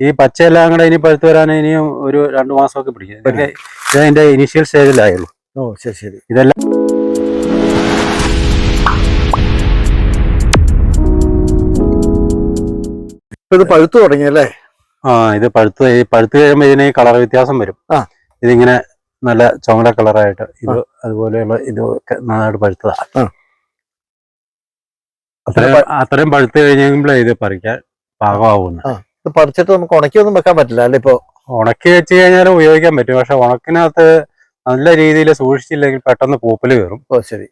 ഈ പച്ചയെല്ലാം കൂടെ ഇനി പഴുത്ത് വരാൻ ഇനിയും ഒരു രണ്ടു മാസമൊക്കെ പിടിക്കും. ഇതൊക്കെ ഇതിന്റെ ഇനിഷ്യൽ സ്റ്റേജിലായുള്ളൂ ഓ ശരി ശരി. ഇതെല്ലാം ഇത് പഴുത്തു തുടങ്ങിയല്ലേ ആ ഇത് പഴുത്ത് ഈ പഴുത്ത് കഴിയുമ്പോൾ ഇതിന് കളർ വ്യത്യാസം വരും. ഇതിങ്ങനെ നല്ല ചുമല കളറായിട്ട് ഇത് അതുപോലെയുള്ള ഇത് നന്നായിട്ട് പഴുത്തതാ. ആ. അത്രയും പഴുത്ത് കഴിഞ്ഞെങ്കിലേ ഇത് പറിക്കാൻ പാകമാവുന്നു. ഇത് പറിച്ചിട്ട് നമുക്ക് ഉണക്കിയൊന്നും വെക്കാൻ പറ്റില്ല അല്ലെ ഇപ്പൊ? ഉണക്കി വെച്ച് കഴിഞ്ഞാൽ ഉപയോഗിക്കാൻ പറ്റും. പക്ഷെ ഉണക്കിനകത്ത് നല്ല രീതിയിൽ സൂക്ഷിച്ചില്ലെങ്കിൽ പെട്ടെന്ന് പൂപ്പൽ കയറും. ഓ ശരി.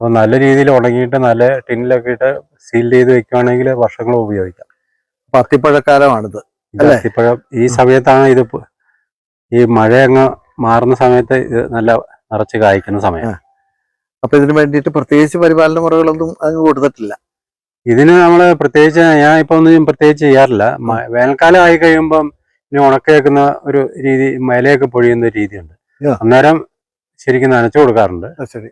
അപ്പോൾ നല്ല രീതിയിൽ ഉണങ്ങിയിട്ട് നല്ല ടിന്നിലൊക്കെ ഇട്ട് സീൽ ചെയ്ത് വെക്കുകയാണെങ്കിൽ വർഷങ്ങൾ ഉപയോഗിക്കാം. പത്തിപ്പഴക്കാലമാണിത് പത്തിപ്പഴം അല്ലേ? അത്തിപ്പഴം ഈ സമയത്താണ് ഇത് ഈ മഴ അങ്ങ് മാറുന്ന സമയത്ത് ഇത് നല്ല നിറച്ച് കായ്ക്കുന്ന സമയം. അപ്പൊ ഇതിന് വേണ്ടിയിട്ട് പ്രത്യേകിച്ച് പരിപാലന മുറകളൊന്നും അങ്ങ് കൊടുത്തിട്ടില്ല. ഇതിന് നമ്മൾ പ്രത്യേകിച്ച് ഞാൻ ഇപ്പൊ ഒന്നും പ്രത്യേകിച്ച് ചെയ്യാറില്ല. വേനൽക്കാലം ആയി കഴിയുമ്പം ഇനി ഉണക്കേക്കുന്ന ഒരു രീതി മലയൊക്കെ പൊഴിയുന്ന ഒരു രീതിയുണ്ട്. അന്നേരം ശരിക്കും നനച്ചു കൊടുക്കാറുണ്ട്. ശരി.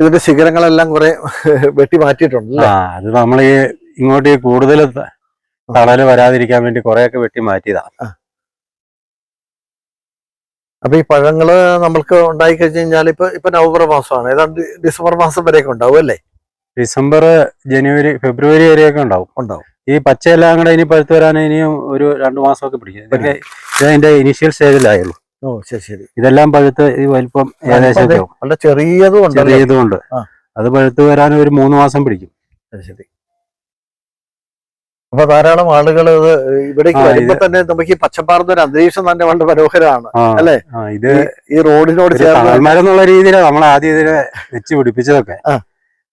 ഇതിന്റെ ശിഖരങ്ങളെല്ലാം കുറെ വെട്ടി മാറ്റിയിട്ടുണ്ട് ആ അത് നമ്മൾ ഈ ഇങ്ങോട്ട് ഈ കൂടുതൽ തണൽ വരാതിരിക്കാൻ വേണ്ടി കുറെയൊക്കെ വെട്ടി മാറ്റിയതാണ് അപ്പൊ ഈ പഴങ്ങൾ നമ്മൾക്ക് ഉണ്ടായി കഴിഞ്ഞു കഴിഞ്ഞാൽ ഇപ്പൊ ഇപ്പൊ നവംബർ മാസമാണ്. ഏതാണ്ട് ഡിസംബർ മാസം വരെയൊക്കെ ഉണ്ടാവും അല്ലേ? ഡിസംബർ ജനുവരി ഫെബ്രുവരി വരെയൊക്കെ ഉണ്ടാവും. ഉണ്ടാവും. ഈ പച്ചയെല്ലാം കൂടെ ഇനി പഴുത്ത് വരാൻ ഇനിയും ഒരു രണ്ടു മാസമൊക്കെ പിടിക്കും. ഇതൊക്കെ ഇതിന്റെ ഇനിഷ്യൽ സ്റ്റേജിലായുള്ളൂ ഓ ശരി ശരി. ഇതെല്ലാം പഴുത്ത് ഈ വലിപ്പം ഏകദേശം. ചെറിയതും ഉണ്ട്. ചെറിയതുകൊണ്ട് ആ. അത് പഴുത്ത് വരാൻ ഒരു മൂന്ന് മാസം പിടിക്കും. ശരി അപ്പൊ ധാരാളം ആളുകൾ ഇത് ഇവിടേക്ക് വരുമ്പോ തന്നെ നമുക്ക് ഈ പച്ചപ്പാർന്ന ഒരു അന്തരീക്ഷം തന്നെ വളരെ മനോഹരമാണ് അല്ലെ? ഇത് ഈ- റോഡിനോട് ചേർന്ന് മരം എന്നുള്ള രീതിയിലാണ് നമ്മൾ ആദ്യം ഇതിനെ വെച്ച് പിടിപ്പിച്ചതൊക്കെ.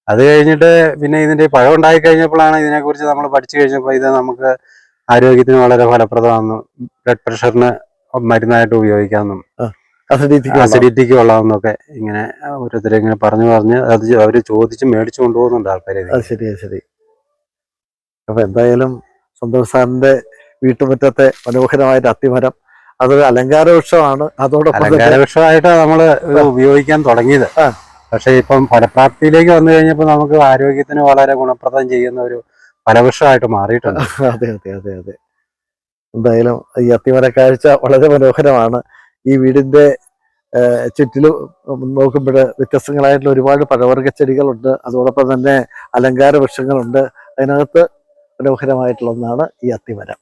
അത് കഴിഞ്ഞിട്ട് പിന്നെ ഇതിന്റെ പഴം ഉണ്ടായി കഴിഞ്ഞപ്പോഴാണ് ഇതിനെക്കുറിച്ച് നമ്മൾ പഠിച്ചു കഴിഞ്ഞപ്പോൾ ഇത് നമുക്ക് ആരോഗ്യത്തിന് വളരെ ഫലപ്രദമാണെന്നും ബ്ലഡ് പ്രഷറിന് മരുന്നായിട്ട് ഉപയോഗിക്കാമെന്നും അസിഡിറ്റിക്ക് കൊള്ളാമെന്നൊക്കെ ഇങ്ങനെ ഓരോരുത്തരെ ഇങ്ങനെ പറഞ്ഞു പറഞ്ഞ് അത് അവർ ചോദിച്ച് മേടിച്ചു കൊണ്ടുപോകുന്നുണ്ട് ആൾക്കാരെ ശരി ശരി. അപ്പൊ എന്തായാലും സന്തോഷ് സാറിന്റെ വീട്ടുമുറ്റത്തെ മനോഹരമായ ഒരു അത്തിമരം അതൊരു അലങ്കാര വൃക്ഷമാണ്. അതോടൊപ്പം അലങ്കാര വൃക്ഷമായിട്ടാണ് നമ്മൾ ഉപയോഗിക്കാൻ തുടങ്ങിയത്. പക്ഷെ ഇപ്പം ഫലപ്രാപ്തിയിലേക്ക് വന്നു കഴിഞ്ഞപ്പോൾ നമുക്ക് ആരോഗ്യത്തിന് വളരെ ഗുണപ്രദം ചെയ്യുന്ന ഒരു ഫലവൃക്ഷമായിട്ട് മാറിയിട്ടുണ്ട്. അതെ അതെ അതെ അതെ. എന്തായാലും ഈ അത്തിമര കാഴ്ച വളരെ മനോഹരമാണ്. ഈ വീടിന്റെ ചുറ്റിലും നോക്കുമ്പോൾ വ്യത്യസ്തങ്ങളായിട്ടുള്ള ഒരുപാട് പഴവർഗ ചെടികളുണ്ട്. അതോടൊപ്പം തന്നെ അലങ്കാര വൃക്ഷങ്ങളുണ്ട്. അതിനകത്ത് മനോഹരമായിട്ടുള്ള ഒന്നാണ് ഈ അത്തിമരം.